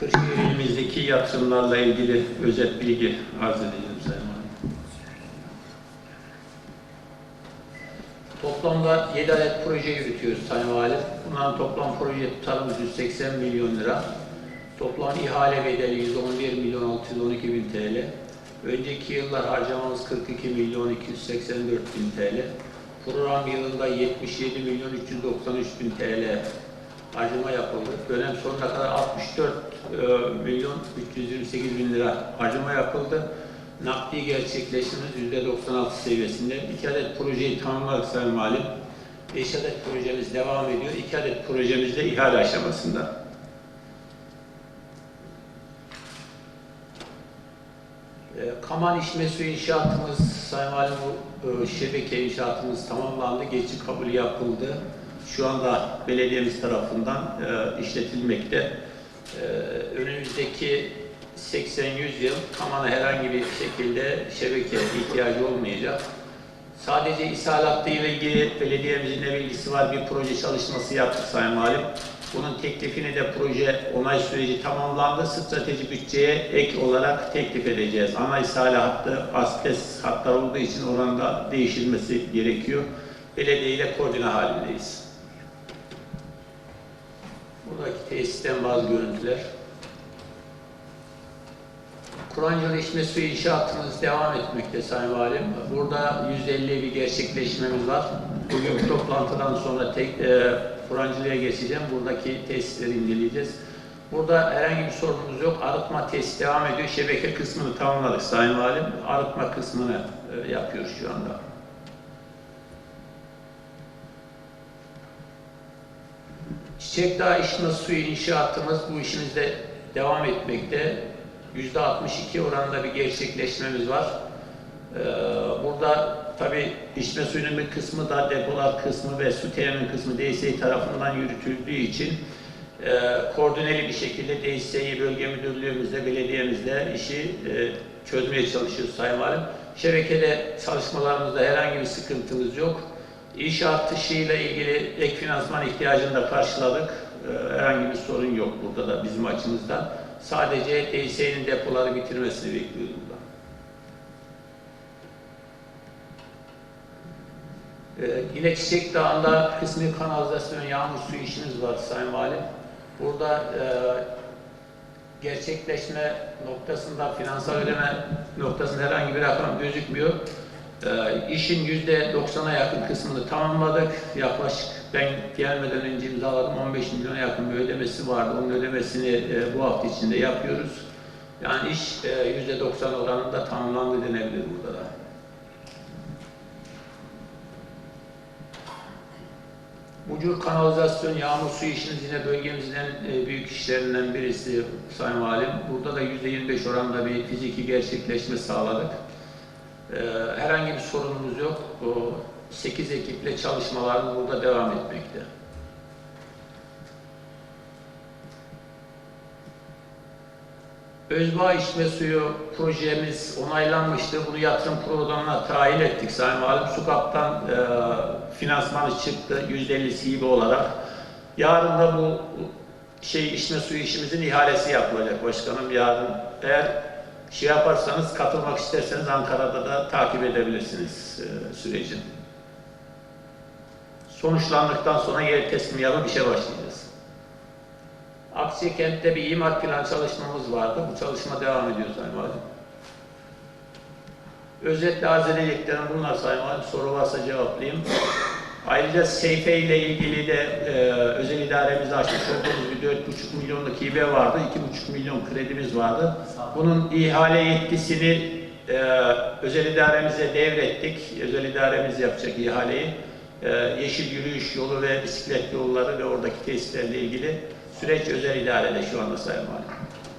Kırşehir ilimizdeki yatırımlarla ilgili özet bilgi arz edeceğim Sayın Valim. Toplamda 7 adet proje yürütüyoruz Sayın Valim. Bunların toplam proje tutarımız 180 milyon lira. Toplam ihale bedeli 111 milyon 612 bin TL. Önceki yıllar harcamamız 42 milyon 284 bin TL. Program yılında 77 milyon 393 bin TL harcama yapıldı. Dönem sonuna kadar 64 e, milyon 328 bin lira harcama yapıldı. Nakdi gerçekleşmemiz %96 seviyesinde. İki adet projeyi tamamladık Sayın Valim. 5 adet projemiz devam ediyor. İki adet projemiz de ihale aşamasında. E, Kaman İçme inşaatımız, Sayın Valim e, şebeke inşaatımız tamamlandı. Geçici kabul yapıldı. Şu anda belediyemiz tarafından e, işletilmekte. E, önümüzdeki 80-100 yıl Kaman'a herhangi bir şekilde şebeke ihtiyacı olmayacak. Sadece ishalatla ile ilgili belediyemizin ne bilgisi var bir proje çalışması yaptık Sayın Valim. Bunun teklifini de proje onay süreci tamamlandı. Strateji bütçeye ek olarak teklif edeceğiz. Ana ishale hattı asbest hatlar olduğu için oranda değişilmesi gerekiyor. Belediye ile koordine halindeyiz. Buradaki tesisten bazı görüntüler. Kurancılı içme suyu inşaatımız devam etmekte Sayın Valim. Burada 150 bir gerçekleşmemiz var. Bugün toplantıdan sonra tek e, Kurancılı'ya geçeceğim. Buradaki tesisleri inceleyeceğiz. Burada herhangi bir sorunumuz yok. Arıtma tesisi devam ediyor. Şebeke kısmını tamamladık Sayın Valim. Arıtma kısmını e, yapıyoruz şu anda. Çiçek Dağı içme suyu inşaatımız bu işimizde devam etmekte. Yüzde 62 oranında bir gerçekleşmemiz var. Ee, burada tabi içme suyunun bir kısmı da depolar kısmı ve su temin kısmı DSİ tarafından yürütüldüğü için e, koordineli bir şekilde DSİ bölge müdürlüğümüzde, belediyemizde işi e, çözmeye çalışıyoruz Sayın Valim. Şebekede çalışmalarımızda herhangi bir sıkıntımız yok. İnşaat dışıyla ilgili ek finansman ihtiyacını da karşıladık. Ee, herhangi bir sorun yok burada da bizim açımızdan. Sadece DSE'nin depoları bitirmesini bekliyoruz burada. Ee, yine Çiçek Dağı'nda kısmi kanalizasyon yağmur suyu işimiz var Sayın Valim. Burada e, gerçekleşme noktasında, finansal ödeme noktasında herhangi bir rakam gözükmüyor. Ee, işin yüzde 90'a yakın kısmını tamamladık. Yaklaşık ben gelmeden önce imzaladım 15 milyona yakın bir ödemesi vardı. Onun ödemesini e, bu hafta içinde yapıyoruz. Yani iş e, yüzde 90 oranında tamamlandı denebilir burada da. Bucur kanalizasyon yağmur suyu işimiz yine bölgemizin en e, büyük işlerinden birisi Sayın Valim. Burada da %25 oranında bir fiziki gerçekleşme sağladık. Ee, herhangi bir sorunumuz yok. O 8 ekiple çalışmalarımız burada devam etmekte. Özbağ içme suyu projemiz onaylanmıştı. Bunu yatırım programına tahil ettik Sayın Valim. SUKAP'tan e, finansmanı çıktı %50'si hibe olarak. Yarın da bu şey içme suyu işimizin ihalesi yapılacak başkanım. Yarın eğer şey yaparsanız, katılmak isterseniz Ankara'da da takip edebilirsiniz e, sürecin. Sonuçlandıktan sonra yer teslim yapıp işe başlayacağız. Aksiye kentte bir imar plan çalışmamız vardı. Bu çalışma devam ediyor Sayın Valim. Özetle arz edeceklerim bunlar Sayın Valim. Soru varsa cevaplayayım. Ayrıca Seyfe ile ilgili de e, özel idaremizi açmış olduğumuz bir 4,5 milyonluk hibe vardı. 2,5 milyon kredimiz vardı. Bunun ihale yetkisini e, özel idaremize devrettik. Özel idaremiz yapacak ihaleyi. E, yeşil yürüyüş yolu ve bisiklet yolları ve oradaki tesislerle ilgili süreç özel idarede şu anda Sayın Valim.